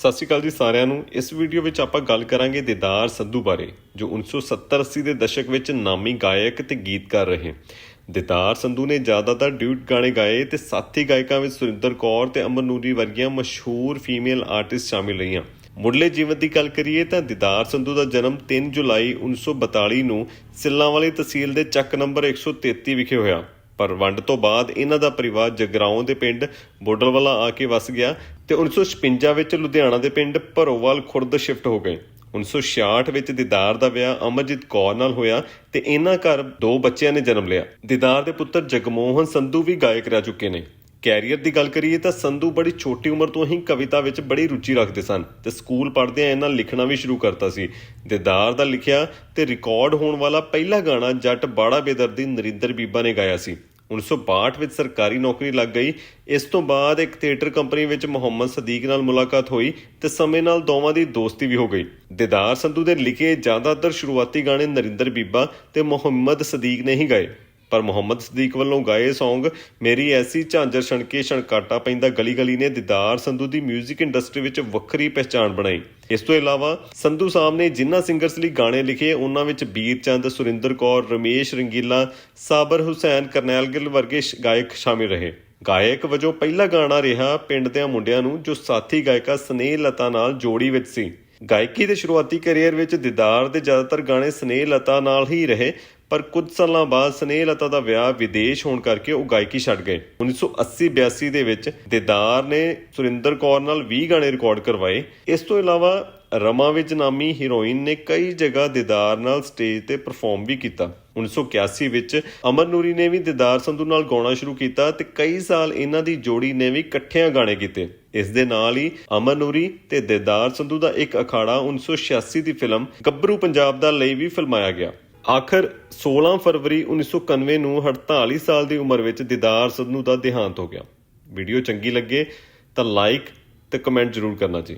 ਸਤਿ ਸ਼੍ਰੀ ਅਕਾਲ ਜੀ ਸਾਰਿਆਂ ਨੂੰ। ਇਸ ਵੀਡੀਓ ਵਿੱਚ ਆਪਾਂ ਗੱਲ ਕਰਾਂਗੇ ਦੀਦਾਰ ਸੰਧੂ ਬਾਰੇ, ਜੋ 1970-80 ਦੇ ਦਸ਼ਕ ਵਿੱਚ ਨਾਮੀ ਗਾਇਕ ਤੇ ਗੀਤਕਾਰ ਰਹੇ। ਦੀਦਾਰ ਸੰਧੂ ਨੇ ਜ਼ਿਆਦਾਤਰ ਡਿਊਟ ਗਾਣੇ ਗਾਏ ਤੇ ਸਾਥੀ ਗਾਇਕਾਂ ਵਿੱਚ ਸੁਰਿੰਦਰ ਕੌਰ ਤੇ ਅਮਰ ਨੂਰੀ ਵਰਗੀਆਂ ਮਸ਼ਹੂਰ ਫੀਮੇਲ ਆਰਟਿਸਟ ਸ਼ਾਮਿਲ ਰਹੀਆਂ। ਮੁੱਢਲੇ ਜੀਵਨ ਦੀ ਗੱਲ ਕਰੀਏ ਤਾਂ ਦੀਦਾਰ ਸੰਧੂ ਦਾ ਜਨਮ 3 ਜੁਲਾਈ 1942 ਨੂੰ ਸਿੱਲਾਂਵਾਲੀ ਤਹਿਸੀਲ ਦੇ ਚੱਕ ਨੰਬਰ 133 ਵਿਖੇ ਹੋਇਆ। ਪਰ ਵੰਡ ਤੋਂ ਬਾਅਦ ਇਹਨਾਂ ਦਾ ਪਰਿਵਾਰ ਜਗਰਾਉਂ ਦੇ ਪਿੰਡ ਬੋਡਲਵਾਲਾ ਆ ਕੇ ਵਸ ਗਿਆ। ਤੇ 1956 ਵਿੱਚ ਲੁਧਿਆਣਾ ਦੇ ਪਿੰਡ ਭਰੋਵਾਲ ਖੁਰਦ ਸ਼ਿਫਟ ਹੋ ਗਏ। 1966 ਵਿੱਚ ਦਿਦਾਰ ਦਾ ਵਿਆਹ ਅਮਰਜੀਤ ਕੌਰ ਨਾਲ ਹੋਇਆ ਤੇ ਇਹਨਾਂ ਘਰ ਦੋ ਬੱਚਿਆਂ ਨੇ ਜਨਮ ਲਿਆ। ਦਿਦਾਰ ਦੇ ਪੁੱਤਰ ਜਗਮੋਹਨ ਸੰਧੂ ਵੀ ਗਾਇਕ ਰਹਿ ਚੁੱਕੇ ਨੇ। ਕੈਰੀਅਰ ਦੀ ਗੱਲ ਕਰੀਏ ਤਾਂ ਸੰਧੂ ਬੜੀ ਛੋਟੀ ਉਮਰ ਤੋਂ ਹੀ ਕਵਿਤਾ ਵਿੱਚ ਬੜੀ ਰੁਚੀ ਰੱਖਦੇ ਸਨ ਤੇ ਸਕੂਲ ਪੜ੍ਹਦਿਆਂ ਇਹਨਾਂ ਲਿਖਣਾ ਵੀ ਸ਼ੁਰੂ ਕਰਤਾ ਸੀ। ਦਿਦਾਰ ਦਾ ਲਿਖਿਆ ਤੇ ਰਿਕਾਰਡ ਹੋਣ ਵਾਲਾ ਪਹਿਲਾ ਗਾਣਾ ਜੱਟ ਬਾੜਾ ਬੇਦਰਦੀ ਨਰਿੰਦਰ ਬੀਬਾ ਨੇ ਗਾਇਆ ਸੀ। 1962 ਵਿੱਚ ਸਰਕਾਰੀ ਨੌਕਰੀ ਲੱਗ ਗਈ। ਇਸ ਤੋਂ ਬਾਅਦ ਇੱਕ ਥੀਏਟਰ ਕੰਪਨੀ ਵਿੱਚ ਮੁਹੰਮਦ ਸਦੀਕ ਨਾਲ ਮੁਲਾਕਾਤ ਹੋਈ ਤੇ ਸਮੇਂ ਨਾਲ ਦੋਵਾਂ ਦੀ ਦੋਸਤੀ ਵੀ ਹੋ ਗਈ। ਦਿਦਾਰ ਸੰਧੂ ਦੇ ਲਿਖੇ ਜ਼ਿਆਦਾਤਰ ਸ਼ੁਰੂਆਤੀ ਗਾਣੇ ਨਰਿੰਦਰ ਬੀਬਾ ਤੇ ਮੁਹੰਮਦ ਸਦੀਕ ਨੇ ਹੀ ਗਾਏ। ਪਰ ਮੁਹੰਮਦ ਸਦੀਕ ਵੱਲੋਂ ਗਾਏ Song ਮੇਰੀ ਐਸੀ ਝਾਂਜਰ ਛਣਕੇ ਛਣਕਾਟਾ ਪੈਂਦਾ ਗਲੀ ਗਲੀ ਨੇ ਦਿਦਾਰ ਸੰਧੂ ਦੀ 뮤직 ਇੰਡਸਟਰੀ ਵਿੱਚ ਵੱਖਰੀ ਪਛਾਣ ਬਣਾਈ। ਇਸ ਤੋਂ ਇਲਾਵਾ ਸੰਧੂ ਸਾਹਿਬ ਨੇ ਜਿਨ੍ਹਾਂ ਸਿੰਗਰਸ ਲਈ ਗਾਣੇ ਲਿਖੇ, ਉਹਨਾਂ ਵਿੱਚ ਬੀਰ ਚੰਦ ਸੁਰਿੰਦਰ ਕੌਰ, ਰਮੇਸ਼ ਰੰਗੀਲਾ, ਸਾਬਰ ਹੁਸੈਨ, ਕਰਨੈਲ ਗਿੱਲ ਵਰਗੇ ਗਾਇਕ ਸ਼ਾਮਿਲ ਰਹੇ। ਗਾਇਕ ਵਜੋਂ ਪਹਿਲਾ ਗਾਣਾ ਰਿਹਾ ਪਿੰਡ ਦੇ ਮੁੰਡਿਆਂ ਨੂੰ, ਜੋ ਸਾਥੀ ਗਾਇਕਾ ਸਨੇਹ ਲਤਾ ਨਾਲ ਜੋੜੀ ਵਿੱਚ ਸੀ। ਗਾਇਕੀ ਦੇ ਸ਼ੁਰੂਆਤੀ ਕੈਰੀਅਰ ਵਿੱਚ ਦਿਦਾਰ ਦੇ ਜ਼ਿਆਦਾਤਰ ਗਾਣੇ ਸਨੇਹ ਲਤਾ ਨਾਲ ਹੀ ਰਹੇ ਪਰ ਕੁਝ ਸਾਲਾਂ ਬਾਅਦ ਸਨੇਹ ਲਤਾ ਦਾ ਵਿਆਹ ਵਿਦੇਸ਼ ਹੋਣ ਕਰਕੇ ਉਹ ਗਾਇਕੀ ਛੱਡ ਗਏ। 1980-82 ਦੇ ਵਿੱਚ ਦਿਦਾਰ ਨੇ ਸੁਰਿੰਦਰ ਕੌਰ ਨਾਲ 20 ਗਾਣੇ ਰਿਕਾਰਡ ਕਰਵਾਏ। ਇਸ ਤੋਂ ਇਲਾਵਾ ਰਮਾ ਵਿੱਚ ਨਾਮੀ ਹੀਰੋਇਨ ਨੇ ਕਈ ਜਗ੍ਹਾ ਦਿਦਾਰ ਨਾਲ ਸਟੇਜ ਤੇ ਪਰਫਾਰਮ ਵੀ ਕੀਤਾ। 1981 ਵਿੱਚ ਅਮਰ ਨੂਰੀ ਨੇ ਵੀ ਦਿਦਾਰ ਸੰਧੂ ਨਾਲ ਗਾਉਣਾ ਸ਼ੁਰੂ ਕੀਤਾ ਤੇ ਕਈ ਸਾਲ ਇਹਨਾਂ ਦੀ ਜੋੜੀ ਨੇ ਵੀ ਇਕੱਠਿਆਂ ਗਾਣੇ ਕੀਤੇ। ਇਸ ਦੇ ਨਾਲ ਹੀ ਅਮਰ ਨੂਰੀ ਤੇ ਦਿਦਾਰ ਸੰਧੂ ਦਾ ਇੱਕ ਅਖਾੜਾ 1986 ਦੀ ਫਿਲਮ ਗੱਭਰੂ ਪੰਜਾਬ ਦਾ ਲਈ ਵੀ ਫਿਲਮਾਇਆ ਗਿਆ। ਆਖਰ 16 ਫਰਵਰੀ 1991 ਨੂੰ 48 ਸਾਲ ਦੀ ਉਮਰ ਵਿੱਚ ਦਿਦਾਰ ਸੰਧੂ ਦਾ ਦੇਹਾਂਤ ਹੋ ਗਿਆ। ਵੀਡੀਓ ਚੰਗੀ ਲੱਗੇ ਤਾਂ ਲਾਈਕ ਤੇ ਕਮੈਂਟ ਜ਼ਰੂਰ ਕਰਨਾ ਜੀ।